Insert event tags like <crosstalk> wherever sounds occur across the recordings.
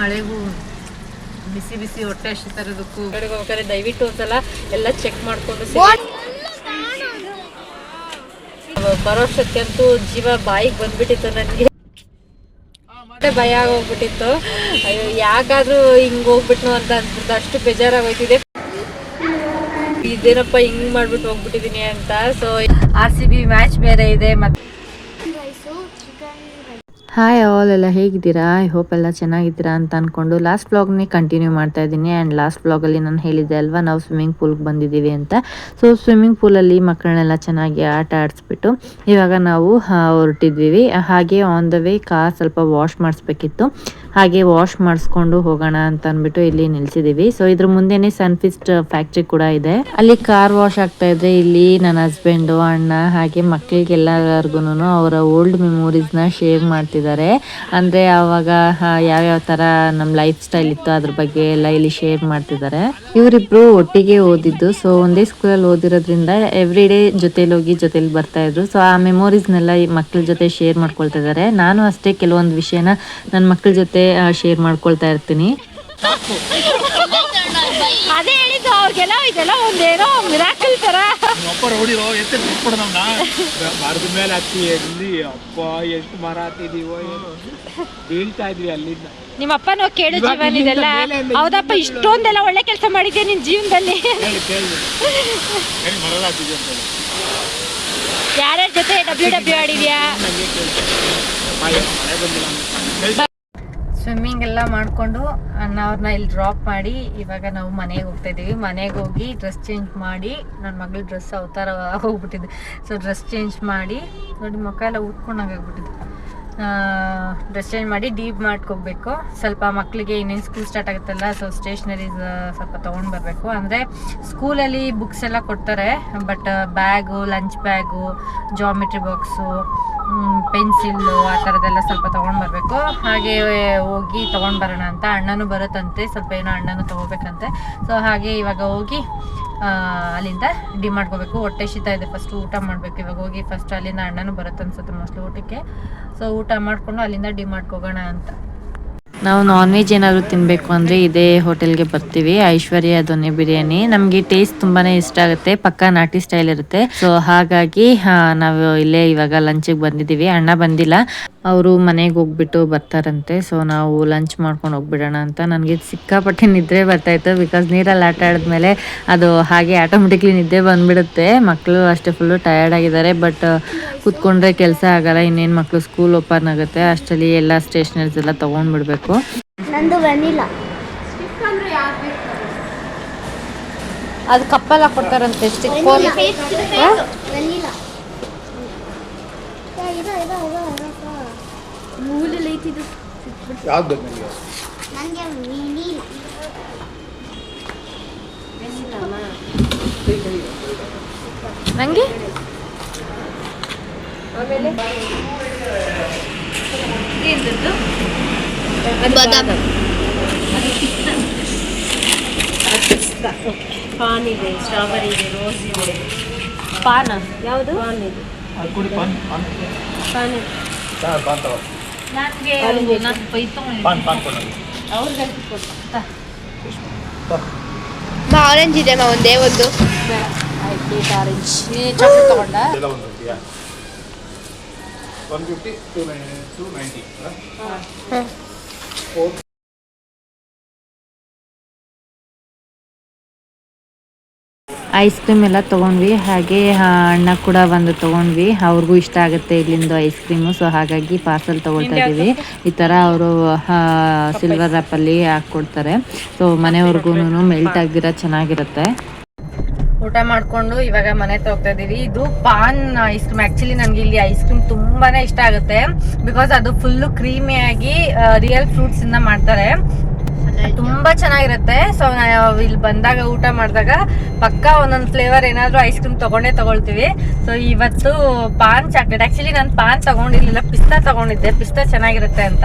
ಮಳೆಗೂ ಬಿಸಿ ಬಿಸಿ ಹೊಟ್ಟೆ ಹಸಿ ತರೋದಕ್ಕೂ. ಹೋಗ್ಬೇಕಾದ್ರೆ ದಯವಿಟ್ಟು ಒಂದ್ಸಲ ಎಲ್ಲ ಚೆಕ್ ಮಾಡ್ಕೊಂಡು. ಬರೋಷ್ಟಕ್ಕಂತೂ ಜೀವ ಬಾಯಿಗೆ ಬಂದ್ಬಿಟ್ಟಿತ್ತು ನನಗೆ. ಭಯ ಆಗೋಗ್ಬಿಟ್ಟಿತ್ತು ಅಯ್ಯೋ ಯಾಕಾದ್ರೂ ಹಿಂಗ್ ಹೋಗ್ಬಿಟ್ನು ಅಂತ ಅನ್ಸ್ಬಿಟ್ಟು ಅಷ್ಟು ಬೇಜಾರಾಗೋಯ್ತಿದೆ. ಇದೇನಪ್ಪ ಹಿಂಗ್ ಮಾಡ್ಬಿಟ್ಟು ಹೋಗ್ಬಿಟ್ಟಿದೀನಿ ಅಂತ. So R C B match ಬೇರೆ ಇದೆ ಮತ್ತೆ ಹಾಯ್ ಆಲ್ ಎಲ್ಲ ಹೇಗಿದ್ದೀರಾ? ಐ ಹೋಪ್ ಎಲ್ಲ ಚೆನ್ನಾಗಿದ್ದೀರಾ ಅಂತ ಅಂದ್ಕೊಂಡು ಲಾಸ್ಟ್ ವ್ಲಾಗ್ನೇ ಕಂಟಿನ್ಯೂ ಮಾಡ್ತಾ ಇದ್ದೀನಿ ಆ್ಯಂಡ್ ಲಾಸ್ಟ್ ವ್ಲಾಗಲ್ಲಿ ನಾನು ಹೇಳಿದ್ದೆ ಅಲ್ವಾ, ನಾವು ಸ್ವಿಮ್ಮಿಂಗ್ ಪೂಲ್ಗೆ ಬಂದಿದ್ದೀವಿ ಅಂತ. ಸೊ ಸ್ವಿಮ್ಮಿಂಗ್ ಪೂಲಲ್ಲಿ ಮಕ್ಕಳನ್ನೆಲ್ಲ ಚೆನ್ನಾಗಿ ಆಟ ಆಡಿಸ್ಬಿಟ್ಟು ಇವಾಗ ನಾವು ಹೊರಟಿದ್ವಿ ಹಾಗೆ ಆನ್ ದ ವೇ ಕಾರ್ ಸ್ವಲ್ಪ ವಾಶ್ ಮಾಡಿಸ್ಬೇಕಿತ್ತು. ಹಾಗೆ ವಾಶ್ ಮಾಡಿಸ್ಕೊಂಡು ಹೋಗೋಣ ಅಂತ ಅಂದ್ಬಿಟ್ಟು ಇಲ್ಲಿ ನಿಲ್ಸಿದೀವಿ. ಸೊ ಇದ್ರ ಮುಂದೆನೆ ಸನ್ಫಿಸ್ಟ್ ಫ್ಯಾಕ್ಟ್ರಿ ಕೂಡ ಇದೆ. ಅಲ್ಲಿ ಕಾರ್ ವಾಶ್ ಆಗ್ತಾ ಇದ್ರೆ ಇಲ್ಲಿ ನನ್ನ ಹಸ್ಬೆಂಡ್ ಅಣ್ಣ ಹಾಗೆ ಮಕ್ಕಳಿಗೆಲ್ಲರಿಗೂ ಅವರ ಓಲ್ಡ್ ಮೆಮೊರೀಸ್ನ ಶೇರ್ ಮಾಡ್ತಿದ್ದಾರೆ. ಅಂದ್ರೆ ಅವಾಗ ಯಾವ್ಯಾವ ತರ ನಮ್ ಲೈಫ್ ಸ್ಟೈಲ್ ಇತ್ತು ಅದ್ರ ಬಗ್ಗೆ ಎಲ್ಲ ಇಲ್ಲಿ ಶೇರ್ ಮಾಡ್ತಿದ್ದಾರೆ. ಇವರಿಬ್ರು ಒಟ್ಟಿಗೆ ಓದಿದ್ದು. ಸೊ ಒಂದೇ ಸ್ಕೂಲಲ್ಲಿ ಓದಿರೋದ್ರಿಂದ ಎವ್ರಿ ಡೇ ಜೊತೆಲಿ ಹೋಗಿ ಜೊತೆಲಿ ಬರ್ತಾ ಇದ್ರು. ಸೊ ಆ ಮೆಮೊರೀಸ್ನೆಲ್ಲ ಈ ಮಕ್ಕಳ ಜೊತೆ ಶೇರ್ ಮಾಡ್ಕೊಳ್ತಾ ಇದ್ದಾರೆ. ನಾನು ಅಷ್ಟೇ ಕೆಲವೊಂದು ವಿಷಯನ ನನ್ನ ಮಕ್ಕಳ ಜೊತೆ ಶೇರ್ ಮಾಡ್ಕೊಳ್ತಾ ಇರ್ತೀನಿ. ಅದೇ ಹೇಳಿದ್ದು ಅವ್ರಿಗೆಲ್ಲ ಇದೆಲ್ಲ ಒಂದೇನೋ ಮಿರಾಕಲ್ ತರ. ಅಪ್ಪ ನೋಡಿರೋ ಎತ್ತೆ ಬಿಟ್ಬಿಡ ನಮ್ನ. ಮರದ ಮೇಲೆ ಹತ್ತಿ ಎಲ್ಲಿ ಅಪ್ಪ ಎಷ್ಟು ಮರ ಹತ್ತಿದೀವೋ ಏನೋ. ಬೀಳ್ತಾ ಇದ್ವಿ ಅಲ್ಲಿಂದ. ನಿಮ್ಮ ಅಪ್ಪನೋ ಕೇಳು ಜೀವನ ಇದೆಲ್ಲ. ಹೌದಪ್ಪ ಇಷ್ಟೊಂದೆಲ್ಲ ಒಳ್ಳೆ ಕೆಲಸ ಮಾಡಿದ್ದೆ ನಿನ್ ಜೀವನದಲ್ಲಿ. ಯಾರ್ಯಾರ ಜೊತೆ ಡಬ್ಲ್ಯೂ ಡಬ್ಲ್ಯೂ ಆಡಿದ್ಯಾ ಮಳೆ ಬಂದಿಲ್ಲ. ಸ್ವಿಮ್ಮಿಂಗ್ ಎಲ್ಲ ಮಾಡಿಕೊಂಡು ಅಣ್ಣವ್ರನ್ನ ಇಲ್ಲಿ ಡ್ರಾಪ್ ಮಾಡಿ ಇವಾಗ ನಾವು ಮನೆಗೆ ಹೋಗ್ತಾ ಇದ್ದೀವಿ ಮನೆಗೆ ಹೋಗಿ ಡ್ರೆಸ್ ಚೇಂಜ್ ಮಾಡಿ ನನ್ನ ಮಗಳ ಡ್ರೆಸ್ ಅವತಾರ ಹೋಗ್ಬಿಟ್ಟಿದೆ ಸೊ ಡ್ರೆಸ್ ಚೇಂಜ್ ಮಾಡಿ ನೋಡಿ ಮುಖ ಎಲ್ಲ ಉಟ್ಕೊಂಡಂಗೆ ಆಗ್ಬಿಟ್ಟಿದೆ. ಡ್ರೆಸ್ ಚೇಂಜ್ ಮಾಡಿ ಡೀಪ್ ಮಾಡ್ಕೋಬೇಕು ಸ್ವಲ್ಪ ಮಕ್ಕಳಿಗೆ ಇನ್ನೇನು ಸ್ಕೂಲ್ ಸ್ಟಾರ್ಟ್ ಆಗುತ್ತಲ್ಲ ಸೊ ಸ್ಟೇಷ್ನರೀಸ್ ಸ್ವಲ್ಪ ತೊಗೊಂಡು ಬರಬೇಕು. ಅಂದರೆ ಸ್ಕೂಲಲ್ಲಿ ಬುಕ್ಸ್ ಎಲ್ಲ ಕೊಡ್ತಾರೆ but bag lunch bag geometry box pencil ಆ ಥರದ್ದೆಲ್ಲ ಸ್ವಲ್ಪ ತೊಗೊಂಡು ಬರಬೇಕು. ಹಾಗೆ ಹೋಗಿ ತೊಗೊಂಡು ಬರೋಣ ಅಂತ. ಅಣ್ಣನೂ ಬರುತ್ತಂತೆ, ಸ್ವಲ್ಪ ಏನೋ ಅಣ್ಣನೂ ತೊಗೋಬೇಕಂತೆ. ಸೊ ಹಾಗೆ ಇವಾಗ ಹೋಗಿ ಅಲ್ಲಿಂದ ಡಿ ಮಾಡ್ಕೋಬೇಕು ಹೊಟ್ಟೆ ಶೀತ ಇದೆ ಫಸ್ಟ್ ಊಟ ಮಾಡಬೇಕು. ಇವಾಗ ಹೋಗಿ ಫಸ್ಟ್ ಅಲ್ಲಿಂದ ಅಣ್ಣನೂ ಬರುತ್ತೆ ಅನ್ಸುತ್ತೆ ಮೋಸ್ಟ್ಲಿ ಊಟಕ್ಕೆ. ಸೊ ಊಟ ಮಾಡಿಕೊಂಡು ಅಲ್ಲಿಂದ ಡಿ ಮಾಡ್ಕೋಗೋಣ ಅಂತ. ನಾವು ನಾನ್ ವೆಜ್ ಏನಾದರೂ ತಿನ್ನಬೇಕು ಅಂದರೆ ಇದೇ ಹೋಟೆಲ್ಗೆ ಬರ್ತೀವಿ, ಐಶ್ವರ್ಯ ದೊನ್ನೆ ಬಿರಿಯಾನಿ. ನಮಗೆ ಟೇಸ್ಟ್ ತುಂಬಾನೇ ಇಷ್ಟ ಆಗುತ್ತೆ, ಪಕ್ಕಾ ನಾಟಿ ಸ್ಟೈಲ್ ಇರುತ್ತೆ. ಸೊ ಹಾಗಾಗಿ ನಾವು ಇಲ್ಲೇ ಇವಾಗ ಲಂಚಿಗೆ ಬಂದಿದ್ದೀವಿ. ಅಣ್ಣ ಬಂದಿಲ್ಲ. ಅವರು ಮನೆಗೆ ಹೋಗ್ಬಿಟ್ಟು ಬರ್ತಾರಂತೆ. ಸೊ ನಾವು ಲಂಚ್ ಮಾಡ್ಕೊಂಡು ಹೋಗ್ಬಿಡೋಣ ಅಂತ. ನನಗೆ ಸಿಕ್ಕಾಪಟ್ಟೆ ನಿದ್ರೆ ಬರ್ತಾಯಿತ್ತು ಬಿಕಾಸ್ ನೀರಲ್ಲಿ ಆಟ ಆಡಿದ್ಮೇಲೆ ಅದು ಹಾಗೆ ಆಟೋಮೆಟಿಕ್ಲಿ ನಿದ್ದೆ ಬಂದ್ಬಿಡುತ್ತೆ. ಮಕ್ಕಳು ಅಷ್ಟೇ ಫುಲ್ಲು ಟಯರ್ಡ್ ಆಗಿದ್ದಾರೆ. ಬಟ್ ಕೂತ್ಕೊಂಡ್ರೆ ಕೆಲಸ ಆಗಲ್ಲ. ಇನ್ನೇನು ಮಕ್ಕಳು ಸ್ಕೂಲ್ ಓಪನ್ ಆಗುತ್ತೆ. ಅಷ್ಟರಲ್ಲಿ ಎಲ್ಲ ಸ್ಟೇಷನರೀಸ್ ಎಲ್ಲ ತೊಗೊಂಡ್ಬಿಡ್ಬೇಕು. ಅದು ಕಪ್ಪಲ್ಲ ಕೊಡ್ತಾರಂತೆ. ಚಿಕ್ಕ ಐತಿದ್ದು ಯಾವ್ದು ಬೇಕು ನಿಮಗೆ ನನಗೆ ವೆನಿಲಾ ನನಗೆ ಬಾದಾಮ್. ಪಾನ್ ಇದೆ ಸ್ಟ್ರಾಬೆರಿ ಇದೆ ರೋಸ್ ಇದೆ. ಪಾನ? ಯಾವುದು? ಪಾನ್ ಇದೆ. ಪಾನ್ ಪಾನ್. ಪಾನ್ ಇದೆ. ಪಾನ್ ಪಾನ್ ತಗೋ. ನನಗೆ ನಾಲ್ಕು ಪಾನ್ ಅವ್ರಿಗೆ ಆರೆಂಜ್ ಇದೆ ಮಾ ಒಂದೇ ಒಂದು. ಆಯ್ತು ಆರೆಂಜ್ ನೀನು ಚಾಕ್ಲೇಟ್ ತಗೊಂಡ? ಒನ್ ಫಿಫ್ಟಿ ಟು ನೈ ಟು ನೈಂಟಿ ಐಸ್ ಕ್ರೀಮ್ ಎಲ್ಲ ತೊಗೊಂಡ್ವಿ. ಹಾಗೆ ಅಣ್ಣ ಕೂಡ ಒಂದು ತೊಗೊಂಡ್ವಿ. ಅವ್ರಿಗೂ ಇಷ್ಟ ಆಗುತ್ತೆ ಇಲ್ಲಿಂದ ಐಸ್ ಕ್ರೀಮು. ಸೊ ಹಾಗಾಗಿ ಪಾರ್ಸಲ್ ತೊಗೊಳ್ತಾ ಇದ್ದೀವಿ. ಈ ಥರ ಅವರು ಸಿಲ್ವರ್ ರ್ಯಾಪಲ್ಲಿ ಹಾಕ್ಕೊಡ್ತಾರೆ. ಸೊ ಮನೆಯವ್ರಿಗೂ ಮೆಲ್ಟ್ ಆಗಿರೋ ಚೆನ್ನಾಗಿರುತ್ತೆ. ಊಟ ಮಾಡ್ಕೊಂಡು ಇವಾಗ ಮನೆ ಹೋಗ್ತಾ ಇದೀವಿ ಇದು ಪಾನ್ ಐಸ್ ಕ್ರೀಮ್. ಆಕ್ಚುಲಿ ನನಗೆ ಇಲ್ಲಿ ಐಸ್ ಕ್ರೀಮ್ ತುಂಬಾನೇ ಇಷ್ಟ ಆಗುತ್ತೆ. ಬಿಕಾಸ್ ಅದು ಫುಲ್ಲು ಕ್ರೀಮಿಯಾಗಿ ಆಗಿ ರಿಯಲ್ ಫ್ರೂಟ್ಸ್ ಇಂದ ಮಾಡ್ತಾರೆ. ತುಂಬಾ ಚೆನ್ನಾಗಿರುತ್ತೆ. ಸೊ ಇಲ್ಲಿ ಬಂದಾಗ ಊಟ ಮಾಡಿದಾಗ ಪಕ್ಕ ಒಂದೊಂದು ಫ್ಲೇವರ್ ಏನಾದರೂ ಐಸ್ ಕ್ರೀಮ್ ತಗೊಂಡೇ ತಗೊಳ್ತೀವಿ. ಸೊ ಇವತ್ತು ಪಾನ್ ಚಾಕ್ಲೇಟ್ ಆಕ್ಚುಲಿ ನಾನು ಪಾನ್ ತಗೊಂಡಿರ್ಲಿಲ್ಲ, ಪಿಸ್ತಾ ತಗೊಂಡಿದ್ದೆ. ಪಿಸ್ತಾ ಚೆನ್ನಾಗಿರುತ್ತೆ ಅಂತ.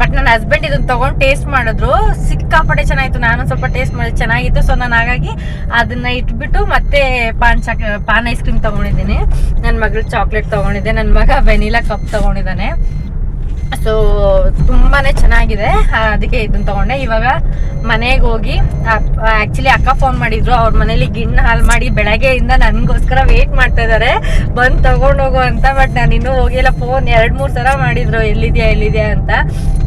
ಬಟ್ ನನ್ನ ಹಸ್ಬೆಂಡ್ ಇದನ್ನ ತಗೊಂಡು ಟೇಸ್ಟ್ ಮಾಡಿದ್ರು. ಸಿಕ್ಕಾಪಟ್ಟೆ ಚೆನ್ನಾಗಿತ್ತು. ನಾನು ಸ್ವಲ್ಪ ಟೇಸ್ಟ್ ಮಾಡಿ ಚೆನ್ನಾಗಿತ್ತು. ಸೊ ನಾನು ಹಾಗಾಗಿ ಅದನ್ನ ಇಟ್ಬಿಟ್ಟು ಮತ್ತೆ paan choc paan ice cream ತಗೊಂಡಿದ್ದೀನಿ. ನನ್ನ ಮಗಳು ಚಾಕ್ಲೇಟ್ ತಗೊಂಡಿದ್ದೆ. ನನ್ನ ಮಗ ವೆನಿಲಾ ಕಪ್ ತಗೊಂಡಿದ್ದಾನೆ. ಸೊ ತುಂಬಾನೇ ಚೆನ್ನಾಗಿದೆ. ಅದಕ್ಕೆ ಇದನ್ನ ತಗೊಂಡೆ. ಇವಾಗ ಮನೆಗೆ ಹೋಗಿ ಆಕ್ಚುಲಿ ಅಕ್ಕ ಫೋನ್ ಮಾಡಿದ್ರು. ಅವ್ರ ಮನೇಲಿ ಗಿಣ್ಣ ಹಾಲು ಮಾಡಿ ಬೆಳಗ್ಗೆಯಿಂದ ನನ್ಗೋಸ್ಕರ ವೇಟ್ ಮಾಡ್ತಾ ಇದಾರೆ. ಬಂದ್ ತಗೊಂಡು ಹೋಗು ಅಂತ ಬಟ್ ನಾನು ಇನ್ನೂ ಹೋಗಿಲ್ಲ ಫೋನ್ ಎರಡ್, ಮೂರ್ ಸಲ ಮಾಡಿದ್ರು. ಎಲ್ಲಿದ್ಯಾ ಎಲ್ಲಿದ್ಯಾ ಅಂತ.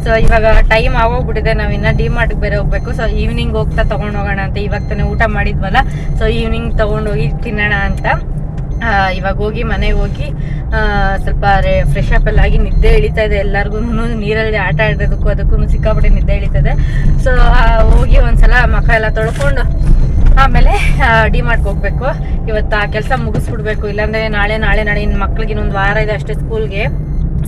ಸೊ ಇವಾಗ ಟೈಮ್ ಆಗೋಗ್ಬಿಟ್ಟಿದೆ. ನಾವ್ ಇನ್ನ ಡಿ ಮಾರ್ಟ್ಗೆ ಬೇರೆ ಹೋಗ್ಬೇಕು. ಸೊ ಈವ್ನಿಂಗ್ ಹೋಗ್ತಾ ತಗೊಂಡೋಗೋಣ ಅಂತ. ಇವಾಗ ತಾನೇ ಊಟ ಮಾಡಿದ್ವಲ್ಲ. ಸೊ ಈವ್ನಿಂಗ್ ತಗೊಂಡೋಗಿ ತಿನ್ನೋಣ ಅಂತ. ಇವಾಗ ಹೋಗಿ ಮನೆಗೆ ಹೋಗಿ ಸ್ವಲ್ಪ ಫ್ರೆಶ್ ಅಪ್ ಎಲ್ಲ ಆಗಿ ನಿದ್ದೆ ಇಳಿತಾ ಇದೆ ಎಲ್ಲರಿಗೂ ನೀರಲ್ಲಿ ಆಟ ಆಡೋದಕ್ಕೂ ಅದಕ್ಕೂ ಸಿಕ್ಕಾಪಟ್ಟೆ ನಿದ್ದೆ ಇಳಿತದೆ ಸೊ ಹೋಗಿ ಒಂದ್ಸಲ ಮಖ ಎಲ್ಲ ತೊಳ್ಕೊಂಡು, ಆಮೇಲೆ ಡಿ ಮಾಡ್ಕೊ ಹೋಗ್ಬೇಕು. ಇವತ್ತು ಆ ಕೆಲಸ ಮುಗಿಸ್ಬಿಡ್ಬೇಕು, ಇಲ್ಲಾಂದ್ರೆ ನಾಳೆ ನಾಳೆ ನಾಳೆ ಇನ್ನು ಮಕ್ಳಿಗೆ ಇನ್ನೊಂದು ವಾರ ಇದೆ ಅಷ್ಟೇ ಸ್ಕೂಲ್ಗೆ.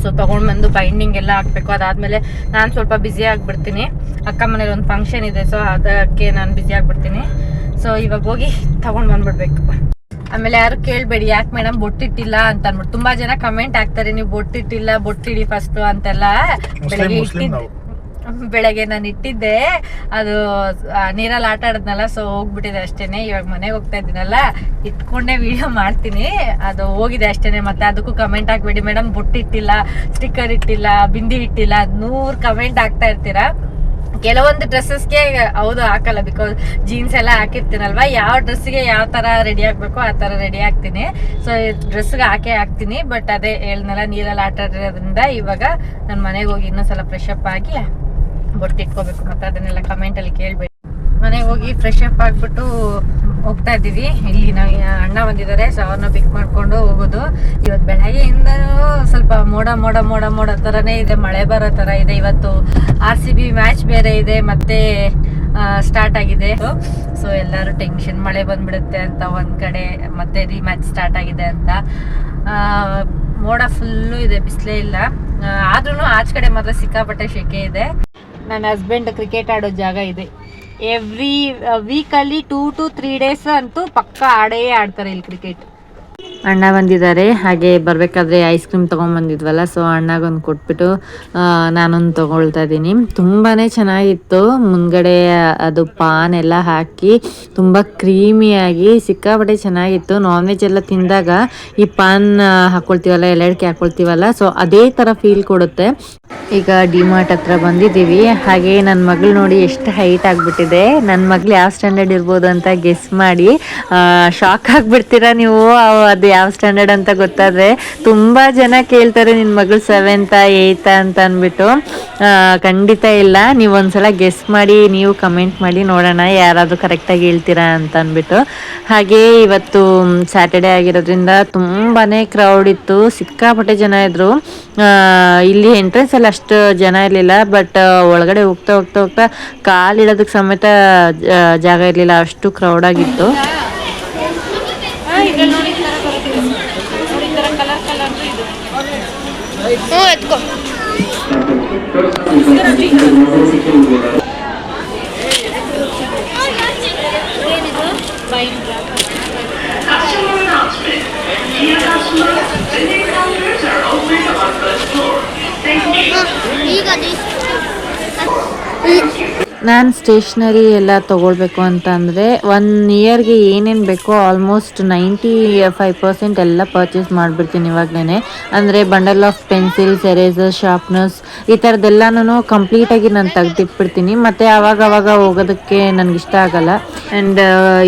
ಸೊ ತಗೊಂಡ್ ಬಂದು ಬೈಂಡಿಂಗ್ ಎಲ್ಲ ಹಾಕ್ಬೇಕು. ಅದಾದ್ಮೇಲೆ ನಾನು ಸ್ವಲ್ಪ ಬ್ಯುಸಿ ಆಗಿಬಿಡ್ತೀನಿ. ಅಕ್ಕ ಮನೇಲಿ ಒಂದು ಫಂಕ್ಷನ್ ಇದೆ ಸೊ ಅದಕ್ಕೆ ನಾನು ಬ್ಯುಸಿ ಆಗ್ಬಿಡ್ತೀನಿ. ಸೊ ಇವಾಗ ಹೋಗಿ ತಗೊಂಡ್ ಬಂದ್ಬಿಡ್ಬೇಕು. ಆಮೇಲೆ ಯಾರು ಕೇಳ್ಬೇಡಿ ಯಾಕೆ ಮೇಡಮ್ ಬೊಟ್ಟಿಟ್ಟಿಲ್ಲ ಅಂತ ಅನ್ಬಿಟ್ಟು ತುಂಬಾ ಜನ ಕಮೆಂಟ್ ಹಾಕ್ತಾರೆ ನೀವು ಬೊಟ್ಟಿಟ್ಟಿಲ್ಲ ಬೊಟ್ಟಿಡಿ ಫಸ್ಟ್ ಅಂತೆಲ್ಲ. ಬೆಳಗ್ಗೆ ಇಟ್ಟಿದ್ದೆ. ಬೆಳಗ್ಗೆ ನಾನು ಇಟ್ಟಿದ್ದೆ. ಅದು ನೀರಲ್ಲಿ ಆಟ ಆಡದ್ನಲ್ಲ ಸೊ ಹೋಗ್ಬಿಟ್ಟಿದೆ ಅಷ್ಟೇನೆ. ಇವಾಗ ಮನೆಗೆ ಹೋಗ್ತಾ ಇದ್ದೀನಲ್ಲ. ಇಟ್ಕೊಂಡೇ ವಿಡಿಯೋ ಮಾಡ್ತೀನಿ. ಅದು ಹೋಗಿದೆ ಅಷ್ಟೇನೆ ಮತ್ತೆ ಅದಕ್ಕೂ ಕಮೆಂಟ್ ಹಾಕ್ಬೇಡಿ. ಮೇಡಮ್ ಬೊಟ್ಟಿಟ್ಟಿಲ್ಲ ಸ್ಟಿಕ್ಕರ್ ಇಟ್ಟಿಲ್ಲ ಬಿಂದಿ ಇಟ್ಟಿಲ್ಲ ನೂರ್ ಕಮೆಂಟ್ ಹಾಕ್ತಾ ಇರ್ತೀರಾ? ಕೆಲವೊಂದು ಡ್ರೆಸ್ಸಸ್ಗೆ ಹೌದು ಹಾಕಲ್ಲ ಬಿಕಾಸ್ ಜೀನ್ಸ್ ಎಲ್ಲ ಹಾಕಿರ್ತೀನಲ್ವಾ? ಯಾವ ಡ್ರೆಸ್ಸಿಗೆ ಯಾವ ಥರ ರೆಡಿ ಆಗಬೇಕು ಆ ಥರ ರೆಡಿ ಆಗ್ತೀನಿ. ಸೊ ಡ್ರೆಸ್ಗೆ ಹಾಕೇ ಹಾಕ್ತೀನಿ ಬಟ್ ಅದೇ ಹೇಳ್ನಲ್ಲ ನೀರಲ್ಲಿ ಆಟ ಆಡಿರೋದ್ರಿಂದ ಇವಾಗ ನನ್ನ ಮನೆಗೆ ಹೋಗಿ ಇನ್ನೊಂದ್ಸಲ ಫ್ರೆಶ್ ಅಪ್ ಆಗಿ ಬೊಟ್ಟಿಟ್ಕೋಬೇಕು ಮತ್ತೆ ಅದನ್ನೆಲ್ಲ ಕಮೆಂಟಲ್ಲಿ ಕೇಳಬೇಕು ಮನೆಗೆ ಹೋಗಿ ಫ್ರೆಶ್ ಅಪ್ ಆಗಿಬಿಟ್ಟು ಹೋಗ್ತಾ ಇದ್ದೀವಿ. ಇಲ್ಲಿ ನಾವು ಅಣ್ಣ ಬಂದಿದ್ದಾರೆ ಸೊ ಅವ್ರನ್ನ ಪಿಕ್ ಮಾಡ್ಕೊಂಡು ಹೋಗೋದು. ಇವತ್ತು ಬೆಳಗ್ಗೆಯಿಂದ ಸ್ವಲ್ಪ ಮೋಡ ಮೋಡ ಮೋಡ ಮೋಡ ಥರನೇ ಇದೆ. ಮಳೆ ಬರೋ ಥರ ಇದೆ. ಇವತ್ತು ಆರ್ ಸಿ ಬಿ ಮ್ಯಾಚ್ ಬೇರೆ ಇದೆ, ಮತ್ತೆ ಸ್ಟಾರ್ಟ್ ಆಗಿದೆ. ಸೊ ಎಲ್ಲರೂ ಟೆನ್ಷನ್ ಮಳೆ ಬಂದ್ಬಿಡುತ್ತೆ ಅಂತ ಒಂದು ಕಡೆ, ಮತ್ತೆ ರೀ ಮ್ಯಾಚ್ ಸ್ಟಾರ್ಟ್ ಆಗಿದೆ ಅಂತ. ಮೋಡ ಫುಲ್ಲು ಇದೆ, ಬಿಸಿಲೇ ಇಲ್ಲ. ಆದ್ರೂ ಆಚೆ ಕಡೆ ಮಾತ್ರ ಸಿಕ್ಕಾಪಟ್ಟೆ ಶೆಕೆ ಇದೆ. ನನ್ನ ಹಸ್ಬೆಂಡ್ ಕ್ರಿಕೆಟ್ ಆಡೋ ಜಾಗ ಇದೆ. ಎವ್ರಿ ವೀಕಲ್ಲಿ ಟೂ ಟು ತ್ರೀ ಡೇಸ್ ಅಂತೂ ಪಕ್ಕ ಆಡೇ ಆಡ್ತಾರೆ ಇಲ್ಲಿ ಕ್ರಿಕೆಟ್ ಅಣ್ಣ ಬಂದಿದ್ದಾರೆ. ಹಾಗೆ ಬರಬೇಕಾದ್ರೆ ಐಸ್ ಕ್ರೀಮ್ ತೊಗೊಂಬಂದಿದ್ವಲ್ಲ ಸೊ ಅಣ್ಣಗೊಂದು ಕೊಟ್ಬಿಟ್ಟು ನಾನೊಂದು ತೊಗೊಳ್ತಾ ಇದ್ದೀನಿ. ತುಂಬಾ ಚೆನ್ನಾಗಿತ್ತು. ಮುಂದ್ಗಡೆ ಅದು ಪಾನ್ ಎಲ್ಲ ಹಾಕಿ ತುಂಬ ಕ್ರೀಮಿಯಾಗಿ ಸಿಕ್ಕಾಪಟ್ಟೆ ಚೆನ್ನಾಗಿತ್ತು. ನಾನ್ ವೆಜ್ ಎಲ್ಲ ತಿಂದಾಗ ಈ ಪಾನ್ ಹಾಕ್ಕೊಳ್ತೀವಲ್ಲ ಎಲೆಡಿಕೆ ಹಾಕ್ಕೊಳ್ತೀವಲ್ಲ ಸೊ ಅದೇ ಥರ ಫೀಲ್ ಕೊಡುತ್ತೆ. ಈಗ ಡಿಮಾರ್ಟ್ ಹತ್ರ ಬಂದಿದ್ದೀವಿ. ಹಾಗೆ ನನ್ನ ಮಗಳು ನೋಡಿ ಎಷ್ಟು ಹೈಟ್ ಆಗಿಬಿಟ್ಟಿದೆ. ನನ್ನ ಮಗಳು ಯಾವ ಸ್ಟ್ಯಾಂಡರ್ಡ್ ಇರ್ಬೋದು ಅಂತ ಗೆಸ್ ಮಾಡಿ ಶಾಕ್ ಆಗಿಬಿಡ್ತೀರಾ ನೀವು? ಅದು ಯಾವ ಸ್ಟ್ಯಾಂಡರ್ಡ್ ಅಂತ ಗೊತ್ತಾದ್ರೆ ತುಂಬ ಜನ ಕೇಳ್ತಾರೆ ನಿನ್ನ ಮಗಳು ಸೆವೆಂತಾ ಏಯ್ತಾ ಅಂತ ಅಂದ್ಬಿಟ್ಟು. ಖಂಡಿತ ಇಲ್ಲ. ನೀವು ಒಂದ್ಸಲ ಗೆಸ್ ಮಾಡಿ, ನೀವು ಕಮೆಂಟ್ ಮಾಡಿ ನೋಡೋಣ, ಯಾರಾದರೂ ಕರೆಕ್ಟಾಗಿ ಹೇಳ್ತೀರಾ ಅಂತ ಅಂದ್ಬಿಟ್ಟು. ಹಾಗೆ ಇವತ್ತು ಸ್ಯಾಟರ್ಡೆ ಆಗಿರೋದ್ರಿಂದ ತುಂಬಾ ಕ್ರೌಡ್ ಇತ್ತು. ಸಿಕ್ಕಾಪಟ್ಟೆ ಜನ ಇದ್ದರು ಇಲ್ಲಿ ಎಂಟ್ರೆನ್ಸ್ ಅಲ್ಲಿ ಅಷ್ಟು ಜನ ಇರಲಿಲ್ಲ ಬಟ್ ಒಳಗಡೆ ಹೋಗ್ತಾ ಹೋಗ್ತಾ ಹೋಗ್ತಾ ಕಾಲಿಡೋದಕ್ಕೆ ಸಮೇತ ಜಾಗ ಇರಲಿಲ್ಲ. ಅಷ್ಟು ಕ್ರೌಡ್ ಆಗಿತ್ತು ಹ್ಞೂ ಎತ್ಕೋ ಈಗ ನಾನು ಸ್ಟೇಷ್ನರಿ ಎಲ್ಲ ತೊಗೊಳ್ಬೇಕು ಅಂತಂದರೆ ಒನ್ ಇಯರ್ಗೆ ಏನೇನು ಬೇಕೋ ಆಲ್ಮೋಸ್ಟ್ ನೈಂಟಿ ಫೈವ್ ಪರ್ಸೆಂಟ್ ಎಲ್ಲ ಪರ್ಚೇಸ್ ಮಾಡಿಬಿಡ್ತೀನಿ ಇವಾಗಲೇ ಅಂದರೆ bundle of pencils eraser sharpeners ಈ ಥರದ್ದೆಲ್ಲನೂ ಕಂಪ್ಲೀಟಾಗಿ ನಾನು ತೆಗ್ದಿಟ್ಬಿಡ್ತೀನಿ. ಮತ್ತು ಆವಾಗ ಆವಾಗ ಹೋಗೋದಕ್ಕೆ ನನಗಿಷ್ಟ ಆಗಲ್ಲ. ಆ್ಯಂಡ್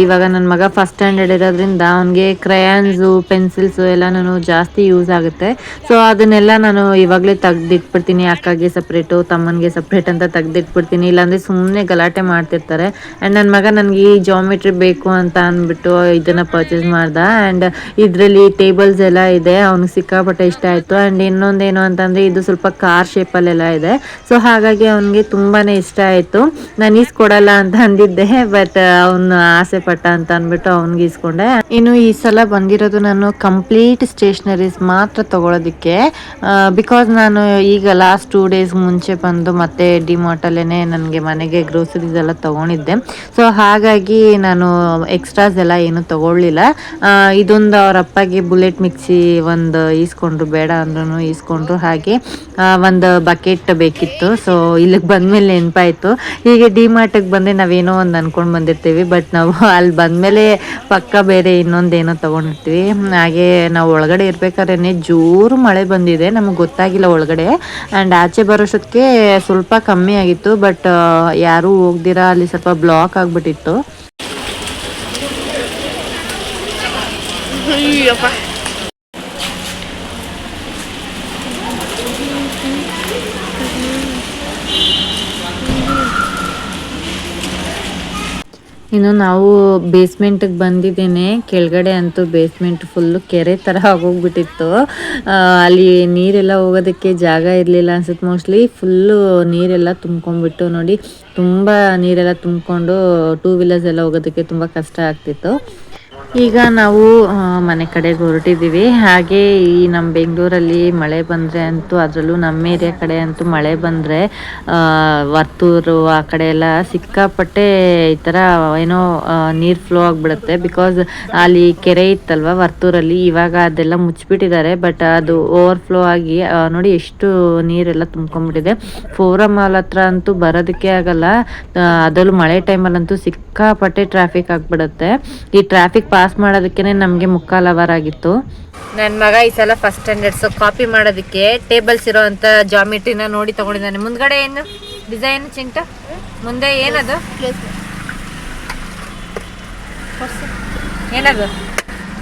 ಇವಾಗ ನನ್ನ ಮಗ ಫಸ್ಟ್ ಸ್ಟ್ಯಾಂಡರ್ಡ್ ಇರೋದ್ರಿಂದ ಅವನಿಗೆ ಕ್ರಯಾನ್ಸು ಪೆನ್ಸಿಲ್ಸು ಎಲ್ಲನೂ ಜಾಸ್ತಿ ಯೂಸ್ ಆಗುತ್ತೆ. ಸೊ ಅದನ್ನೆಲ್ಲ ನಾನು ಇವಾಗಲೇ ತೆಗ್ದಿಟ್ಬಿಡ್ತೀನಿ ಅಕ್ಕಗೆ ಸಪ್ರೇಟು ತಮ್ಮನಿಗೆ ಸಪ್ರೇಟ್ ಅಂತ ತೆಗ್ದಿಟ್ಬಿಡ್ತೀನಿ. ಇಲ್ಲಾಂದರೆ ಸುಮ್ಮನೆ ಗಲಾಟೆ ಮಾಡ್ತಿರ್ತಾರೆ. ಆ್ಯಂಡ್ ನನ್ನ ಮಗ ನನಗೆ ಈ ಜಾಮಿಟ್ರಿ ಬೇಕು ಅಂತ ಅಂದ್ಬಿಟ್ಟು ಇದನ್ನು ಪರ್ಚೇಸ್ ಮಾಡ್ದ. ಆ್ಯಂಡ್ ಇದರಲ್ಲಿ ಟೇಬಲ್ಸ್ ಎಲ್ಲ ಇದೆ. ಅವ್ನಿಗೆ ಸಿಕ್ಕಾಪಟ್ಟೆ ಇಷ್ಟ ಆಯಿತು. ಆ್ಯಂಡ್ ಇನ್ನೊಂದೇನು ಅಂತಂದರೆ ಇದು ಸ್ವಲ್ಪ ಕಾರ್ ಶೇಪಲ್ಲೆಲ್ಲ ಇದೆ. ಸೊ ಹಾಗಾಗಿ ಅವನಿಗೆ ತುಂಬಾ ಇಷ್ಟ ಆಯಿತು. ನಾನು ಈಸ್ಕೊಡಲ್ಲ ಅಂತ ಅಂದಿದ್ದೆ. ಬಟ್ ಅವನು ಆಸೆ ಪಟ್ಟ ಅಂತ ಅಂದ್ಬಿಟ್ಟು ಅವ್ನಿಗೆ ಈಸ್ಕೊಂಡೆ. ಇನ್ನು ಈ ಸಲ ಬಂದಿರೋದು ನಾನು ಕಂಪ್ಲೀಟ್ ಸ್ಟೇಷನರೀಸ್ ಮಾತ್ರ ತಗೊಳ್ಳೋದಿಕ್ಕೆ ಬಿಕಾಸ್ ನಾನು ಈಗ ಲಾಸ್ಟ್ ಟೂ ಡೇಸ್ ಮುಂಚೆ ಬಂದು ಮತ್ತೆ ಡಿಮಾರ್ಟಲ್ಲೇ ನನಗೆ ಮನೆಗೆ ಗ್ರೋಸರೀಸ್ ಎಲ್ಲ ತಗೊಂಡಿದ್ದೆ. ಸೊ ಹಾಗಾಗಿ ನಾನು ಎಕ್ಸ್ಟ್ರಾಸ್ ಎಲ್ಲ ಏನು ತಗೊಳ್ಳಿಲ್ಲ. ಇದೊಂದು ಅವ್ರ ಅಪ್ಪಗೆ ಬುಲೆಟ್ ಮಿಕ್ಸಿ ಒಂದು ಈಸ್ಕೊಂಡ್ರು, ಬೇಡ ಅಂದ್ರೂ ಈಸ್ಕೊಂಡ್ರು. ಹಾಗೆ ಒಂದು ಬಕೆಟ್ ಬೇಕಿತ್ತು. ಸೊ ಇಲ್ಲಿಗೆ ಬಂದಮೇಲೆ ನೆನಪಾಯಿತು. ಹೀಗೆ ಡಿ ಮಾರ್ಟಿಗೆ ನಾವೇನೋ ಒಂದು ಅನ್ಕೊಂಡು ಬಂದಿರ್ತೀವಿ. ಬಟ್ ನಾವು ಅಲ್ಲಿ ಬಂದಮೇಲೆ ಪಕ್ಕ ಬೇರೆ ಇನ್ನೊಂದೇನೋ ತೊಗೊಂಡಿರ್ತೀವಿ. ಹಾಗೆ ನಾವು ಒಳಗಡೆ ಇರ್ಬೇಕಾದ್ರೆ ಜೋರು ಮಳೆ ಬಂದಿದೆ, ನಮಗೆ ಗೊತ್ತಾಗಿಲ್ಲ ಒಳಗಡೆ. ಆ್ಯಂಡ್ ಆಚೆ ಬರೋಷ್ಟೊತ್ತಿಗೆ ಸ್ವಲ್ಪ ಕಮ್ಮಿ ಆಗಿತ್ತು ಬಟ್ ಯಾರೂ ಹೋಗ್ದಿರಾ, ಅಲ್ಲಿ ಸ್ವಲ್ಪ ಬ್ಲಾಕ್ ಆಗಿಬಿಟ್ಟಿತ್ತು. ಇನ್ನು ನಾವು ಬೇಸ್ಮೆಂಟಿಗೆ ಬಂದಿದ್ದೇನೆ. ಕೆಳಗಡೆ ಅಂತೂ ಬೇಸ್ಮೆಂಟ್ ಫುಲ್ಲು ಕೆರೆ ಥರ ಆಗೋಗ್ಬಿಟ್ಟಿತ್ತು. ಅಲ್ಲಿ ನೀರೆಲ್ಲ ಹೋಗೋದಕ್ಕೆ ಜಾಗ ಇರಲಿಲ್ಲ ಅನ್ಸುತ್ತೆ. ಮೋಸ್ಟ್ಲಿ ಫುಲ್ಲು ನೀರೆಲ್ಲ ತುಂಬ್ಕೊಂಡ್ಬಿಟ್ಟು ನೋಡಿ, ತುಂಬ ನೀರೆಲ್ಲ ತುಂಬಿಕೊಂಡು ಟೂ ವೀಲರ್ಸ್ ಎಲ್ಲ ಹೋಗೋದಕ್ಕೆ ತುಂಬ ಕಷ್ಟ ಆಗ್ತಿತ್ತು. ಈಗ ನಾವು ಮನೆ ಕಡೆಗೆ ಹೊರಟಿದ್ದೀವಿ. ಹಾಗೆ ಈ ನಮ್ಮ ಬೆಂಗಳೂರಲ್ಲಿ ಮಳೆ ಬಂದರೆ ಅಂತೂ, ಅದರಲ್ಲೂ ನಮ್ಮ ಏರಿಯಾ ಕಡೆ ಅಂತೂ ಮಳೆ ಬಂದರೆ ವರ್ತೂರು ಆ ಕಡೆ ಎಲ್ಲ ಸಿಕ್ಕಾಪಟ್ಟೆ ಈ ಥರ ಏನೋ ನೀರು ಫ್ಲೋ ಆಗಿಬಿಡುತ್ತೆ. ಬಿಕಾಸ್ ಅಲ್ಲಿ ಕೆರೆ ಇತ್ತಲ್ವ ವರ್ತೂರಲ್ಲಿ, ಇವಾಗ ಅದೆಲ್ಲ ಮುಚ್ಚಿಬಿಟ್ಟಿದ್ದಾರೆ. ಬಟ್ ಅದು ಓವರ್ ಫ್ಲೋ ಆಗಿ ನೋಡಿ ಎಷ್ಟು ನೀರೆಲ್ಲ ತುಂಬ್ಕೊಂಡ್ಬಿಟ್ಟಿದೆ ಫೋರಮ್ ಮಾಲ್ ಹತ್ರ ಅಂತೂ ಬರೋದಕ್ಕೆ ಆಗಲ್ಲ. ಅದರಲ್ಲೂ ಮಳೆ ಟೈಮಲ್ಲಂತೂ ಸಿಕ್ಕಾಪಟ್ಟೆ ಟ್ರಾಫಿಕ್ ಆಗಿಬಿಡುತ್ತೆ. ಈ ಟ್ರಾಫಿಕ್ ಪಾಸ್ ಮಾಡೋದಕ್ಕೆ ನಮಗೆ ಮುಕ್ಕಾಲು ಅವರ್ ಆಗಿತ್ತು. ನನ್ನ ಮಗ ಈ ಸಲ ಫಸ್ಟ್ ಸ್ಟ್ಯಾಂಡರ್ಡ್ಸ್ ಕಾಪಿ ಮಾಡೋದಕ್ಕೆ ಟೇಬಲ್ಸ್ ಇರೋವಂಥ ಅಂತ ಜಾಮಿಟ್ರಿನ ನೋಡಿ ತಗೊಂಡಿದ್ದಾನೆ. ಮುಂದ್ಗಡೆ ಏನು? ಡಿಸೈನ್ ಚಿಂಟ? ಮುಂದೆ ಏನದು? ಏನದು?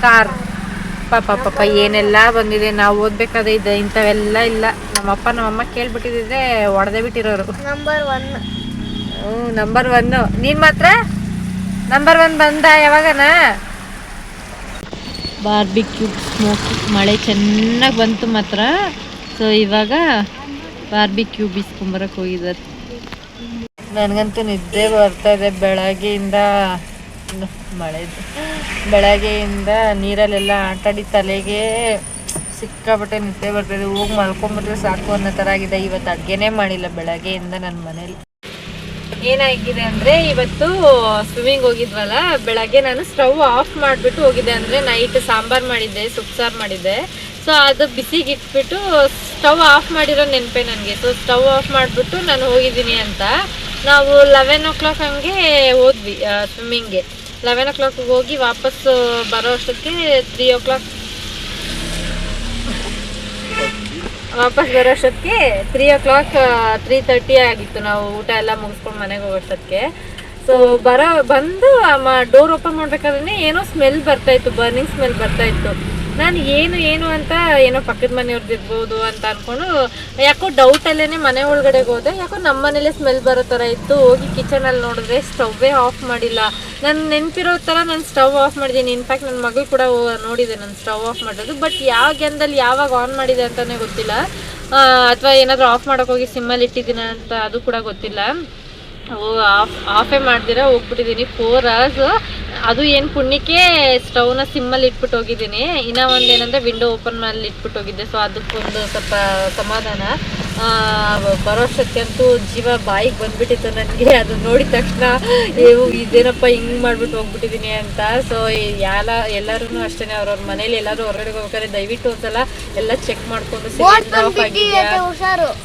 ಕಾರ್ ಪಾಪ ಪಾಪ ಏನೆಲ್ಲ ಬಂದಿದೆ. ನಾವು ಓದ್ಬೇಕಾದ್ರೆ ಇದೆ ಇಂಥವೆಲ್ಲ ಇಲ್ಲ. ನಮ್ಮಪ್ಪ ನಮ್ಮಮ್ಮ ಕೇಳ್ಬಿಟ್ಟಿದ್ರೆ ಒಡೆದೇ ಬಿಟ್ಟಿರೋರು. ನಂಬರ್ ಒನ್ ಹ್ಞೂ ನಂಬರ್ ಒನ್ನು ನೀನು ಮಾತ್ರ? ನಂಬರ್ ಒನ್ ಬಂದ ಯಾವಾಗನ? ಬಾರ್ಬಿಕ್ಯೂ ಸ್ಮೋಕ್, ಮಳೆ ಚೆನ್ನಾಗಿ ಬಂತು ಮಾತ್ರ. ಸೊ ಇವಾಗ ಬಾರ್ಬಿಕ್ಯೂ ಬೀಸ್ಕೊಂಬರಕ್ಕೆ ಹೋಗಿದ್ದಾರೆ. ನನಗಂತೂ ನಿದ್ದೆ ಬರ್ತಾ ಇದೆ. ಬೆಳಗ್ಗೆಯಿಂದ ಮಳೆ, ಬೆಳಗ್ಗೆಯಿಂದ ನೀರಲ್ಲೆಲ್ಲ ಆಟಾಡಿ ತಲೆಗೆ ಸಿಕ್ಕಾಪಟ್ಟೆ ನಿದ್ದೆ ಬರ್ತಾಯಿದೆ ಹೋಗಿ ಮಲ್ಕೊಂಬಿಟ್ರೆ ಸಾಕು ಅನ್ನೋ ಥರ ಆಗಿದೆ. ಇವತ್ತು ಅಡುಗೆನೇ ಮಾಡಿಲ್ಲ ಬೆಳಗ್ಗೆಯಿಂದ ನನ್ನ ಮನೇಲಿ. ಏನಾಗಿದೆ ಅಂದರೆ ಇವತ್ತು ಸ್ವಿಮ್ಮಿಂಗ್ ಹೋಗಿದ್ವಲ್ಲ, ಬೆಳಗ್ಗೆ ನಾನು ಸ್ಟವ್ ಆಫ್ ಮಾಡಿಬಿಟ್ಟು ಹೋಗಿದ್ದೆ ಅಂದರೆ ನೈಟ್ ಸಾಂಬಾರು ಮಾಡಿದ್ದೆ ಸಾರು ಮಾಡಿದ್ದೆ. ಸೊ ಅದು ಬಿಸಿಗೆ ಇಟ್ಬಿಟ್ಟು ಸ್ಟವ್ ಆಫ್ ಮಾಡಿರೋ ನೆನಪೆ ನನಗೆ. ಸೊ ಸ್ಟವ್ ಆಫ್ ಮಾಡಿಬಿಟ್ಟು ನಾನು ಹೋಗಿದ್ದೀನಿ ಅಂತ. ನಾವು ಲೆವೆನ್ ಓ ಕ್ಲಾಕ್ ಹಂಗೆ ಹೋದ್ವಿ ಸ್ವಿಮ್ಮಿಂಗ್ಗೆ ಲೆವೆನ್ ಓ ಕ್ಲಾಕ್ ಹೋಗಿ ವಾಪಸ್ ಬರೋ ಅಷ್ಟೊತ್ತಿಗೆ ತ್ರೀ ಓ ಕ್ಲಾಕ್ ವಾಪಸ್ ಬರೋಷ್ಟೊತ್ತಿಗೆ three o'clock three thirty ಆಗಿತ್ತು ನಾವು ಊಟ ಎಲ್ಲ ಮುಗಿಸ್ಕೊಂಡು ಮನೆಗೆ ಹೋಗೋಷ್ಟೊತ್ತಿಗೆ ಸೊ ಬರೋ, ಬಂದು ಡೋರ್ ಓಪನ್ ಮಾಡ್ಬೇಕಾದ್ರೆ ಏನೋ ಸ್ಮೆಲ್ ಬರ್ತಾ ಇತ್ತು ಬರ್ನಿಂಗ್ ಸ್ಮೆಲ್ ಬರ್ತಾ ಇತ್ತು. ನಾನು ಏನು ಏನು ಅಂತ ಏನೋ ಪಕ್ಕದ ಮನೆಯವ್ರದ್ದು ಇರ್ಬೋದು ಅಂತ ಅನ್ಕೊಂಡು ಯಾಕೋ ಡೌಟಲ್ಲೇ ಮನೆ ಒಳಗಡೆಗೆ ಹೋದೆ. ಯಾಕೋ ನಮ್ಮ ಮನೇಲೆ ಸ್ಮೆಲ್ ಬರೋ ಥರ ಇತ್ತು. ಹೋಗಿ ಕಿಚನಲ್ಲಿ ನೋಡಿದ್ರೆ ಸ್ಟವ್ವೇ ಆಫ್ ಮಾಡಿಲ್ಲ. ನಾನು ನೆನಪಿರೋ ಥರ ನಾನು ಸ್ಟವ್ ಆಫ್ ಮಾಡಿದ್ದೀನಿ ಇನ್ಫ್ಯಾಕ್ಟ್ ನನ್ನ ಮಗಳು ಕೂಡ ನೋಡಿದೆ ನಾನು ಸ್ಟವ್ ಆಫ್ ಮಾಡೋದು ಬಟ್ ಯಾವ ಗೆಂದಲ್ಲಿ ಯಾವಾಗ ಆನ್ ಮಾಡಿದೆ ಅಂತಲೇ ಗೊತ್ತಿಲ್ಲ. ಅಥವಾ ಏನಾದರೂ ಆಫ್ ಮಾಡೋಕ್ಕೋಗಿ ಸಿಮ್ಮಲ್ಲಿ ಇಟ್ಟಿದ್ದೀನ ಅಂತ ಅದು ಕೂಡ ಗೊತ್ತಿಲ್ಲ. ಆಫ್ ಮಾಡ್ದಿರ ಹೋಗ್ಬಿಟ್ಟಿದ್ದೀನಿ ಫೋರ್ ಅವರ್ಸ್ ಅದು ಏನು ಪುಣ್ಯಕ್ಕೆ ಸ್ಟವ್ನ ಸಿಮ್ಮಲ್ಲಿ ಇಟ್ಬಿಟ್ಟು ಹೋಗಿದ್ದೀನಿ. ಇನ್ನೂ ಒಂದು ಏನಂದರೆ ವಿಂಡೋ ಓಪನ್ ಮಾಡಿ ಇಟ್ಬಿಟ್ಟು ಹೋಗಿದ್ದೆ. ಸೊ ಅದಕ್ಕೊಂದು ಸ್ವಲ್ಪ ಸಮಾಧಾನ. ಬರೋಷ್ಟಕ್ಕಂತೂ ಜೀವ ಬಾಯಿಗೆ ಬಂದ್ಬಿಟ್ಟಿತ್ತು ನನಗೆ. ಅದು ನೋಡಿದ ತಕ್ಷಣ ಏವು ಇದೇನಪ್ಪ ಹಿಂಗೆ ಮಾಡ್ಬಿಟ್ಟು ಹೋಗ್ಬಿಟ್ಟಿದೀನಿ ಅಂತ. ಸೊ ಎಲ್ಲ ಎಲ್ಲರೂ ಅಷ್ಟೇ ಅವ್ರವ್ರ ಮನೇಲಿ ಎಲ್ಲರೂ ಹೊರಗಡೆ ಹೋಗ್ಬೇಕಾದ್ರೆ ದಯವಿಟ್ಟು ಒಂದ್ಸಲ ಎಲ್ಲ ಚೆಕ್ ಮಾಡ್ಕೊಂಡು ಸಿಲಿಂಡರ್ ಆಫ್ ಆಗಿದೆಯಾ?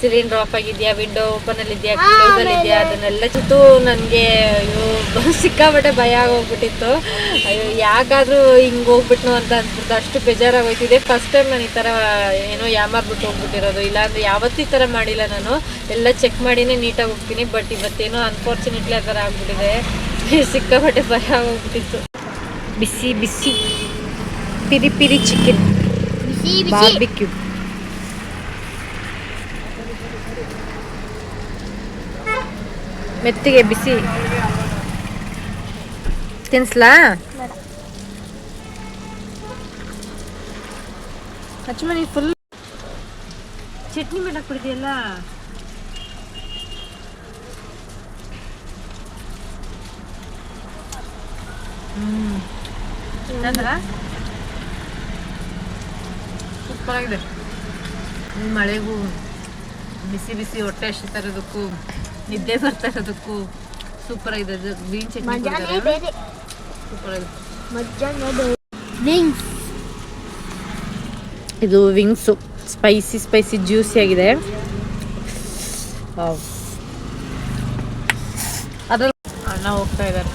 ಸಿಲಿಂಡರ್ ಆಫ್ ಆಗಿದ್ಯಾ? ವಿಂಡೋ ಓಪನ್ ಅಲ್ಲಿ ಇದೆಯಾ? ಕ್ಲೋಸ್ ಅಲ್ಲಿ ಇದೆಯಾ? ಅದನ್ನೆಲ್ಲ ಜೊತೆ ನನಗೆ <laughs> ಸಿಕ್ಕಾಪಟ್ಟೆ ಭಯ ಆಗೋಗ್ಬಿಟ್ಟಿತ್ತು. ಅಯ್ಯೋ ಯಾಕಾದ್ರೂ ಹಿಂಗ್ ಹೋಗ್ಬಿಟ್ನು ಅಂತ ಅನ್ಸ್ಬಿಟ್ಟು ಅಷ್ಟು ಬೇಜಾರಾಗೋಯ್ತಿದೆ ಫಸ್ಟ್ ಟೈಮ್ ನಾನು ಈ ಥರ ಏನೋ ಯಾಮಾರ್ಬಿಟ್ಟು ಹೋಗ್ಬಿಟ್ಟಿರೋದು. ಇಲ್ಲಾಂದ್ರೆ ಯಾವತ್ತೂ ಈ ಥರ ಮಾಡಿಲ್ಲ ನಾನು. ಎಲ್ಲ ಚೆಕ್ ಮಾಡಿನೇ ನೀಟಾಗಿ ಹೋಗ್ತೀನಿ ಬಟ್ ಇವತ್ತೇನೋ ಅನ್ಫಾರ್ಚುನೇಟ್ಲಿ ಆ ಥರ ಆಗ್ಬಿಟ್ಟಿದೆ. <laughs> ಸಿಕ್ಕಾಪಟ್ಟೆ ಭಯ ಹೋಗ್ಬಿಟ್ಟಿತ್ತು ಬಿಸಿ ಬಿಸಿ. ಪಿರಿ ಪಿರಿ ಚಿಕನ್ ಬಿಸಿ ಬಿಸಿ. ಬಾರ್ಬಿಕ್ಯೂ ಮೆತ್ತಿಗೆ ಬಿಸಿ. ತಿನ್ಸ್ಲಾ? ಹಚ್ಚಮನಿ ಫುಲ್ ಚಟ್ನಿ ಮಾಡಕ್ ಬಿಡಿದೆಯಲ್ಲ ಹ್ಮ್. ಸೂಪರ್ ಆಗಿದೆ ಮಳೆಗೂ ಬಿಸಿ ಬಿಸಿ ಹೊಟ್ಟೆ ಹಸಿ ತರೋದಕ್ಕೂ ನಿದ್ದೆ ಬರ್ತಾ ಇರೋದಕ್ಕೂ ಸೂಪರ್ ಆಗಿದೆ ಗ್ರೀನ್ ಚಟ್ನಿ ಸೂಪರ್ ಆಗಿದೆ ಇದು ವಿಂಗ್ಸು ಸ್ಪೈಸಿ ಸ್ಪೈಸಿ ಜ್ಯೂಸಿ ಆಗಿದೆ. ಅದ್ರಲ್ಲಿ ಅಣ್ಣ ಹೋಗ್ತಾ ಇದ್ದಾರೆ.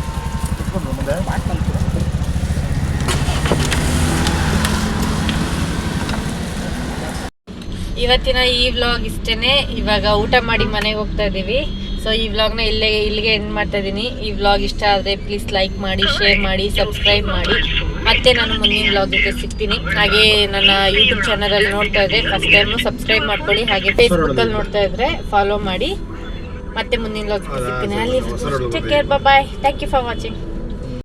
ಇವತ್ತಿನ ಈ ವ್ಲಾಗ್ ಇಷ್ಟೇನೆ. ಇವಾಗ ಊಟ ಮಾಡಿ ಮನೆಗೆ ಹೋಗ್ತಾ ಇದ್ದೀವಿ. ಸೊ ಈ ವ್ಲಾಗ್ನ ಇಲ್ಲೇ, ಇಲ್ಲಿಗೆ ಎಂಡ್ ಮಾಡ್ತಾ ಇದ್ದೀನಿ. ಈ ವ್ಲಾಗ್ ಇಷ್ಟ ಆದರೆ ಪ್ಲೀಸ್ ಲೈಕ್ ಮಾಡಿ ಶೇರ್ ಮಾಡಿ ಸಬ್ಸ್ಕ್ರೈಬ್ ಮಾಡಿ. ಮತ್ತೆ ನಾನು ಮುಂದಿನ ಬ್ಲಾಗ್ ಜೊತೆ ಸಿಗ್ತೀನಿ. ಹಾಗೆ ನನ್ನ ಯೂಟ್ಯೂಬ್ ಚಾನಲಲ್ಲಿ ನೋಡ್ತಾ ಇದ್ರೆ ಫಸ್ಟ್ ಟೈಮು ಸಬ್ಸ್ಕ್ರೈಬ್ ಮಾಡ್ಕೊಳ್ಳಿ. ಹಾಗೆ ಫೇಸ್ಬುಕ್ಕಲ್ಲಿ ನೋಡ್ತಾ ಇದ್ರೆ ಫಾಲೋ ಮಾಡಿ. ಮತ್ತೆ ಮುಂದಿನ ಬ್ಲಾಗ್ ಜೊತೆ ಸಿಗ್ತೀನಿ ಅಲ್ಲಿ take care bye thank you for watching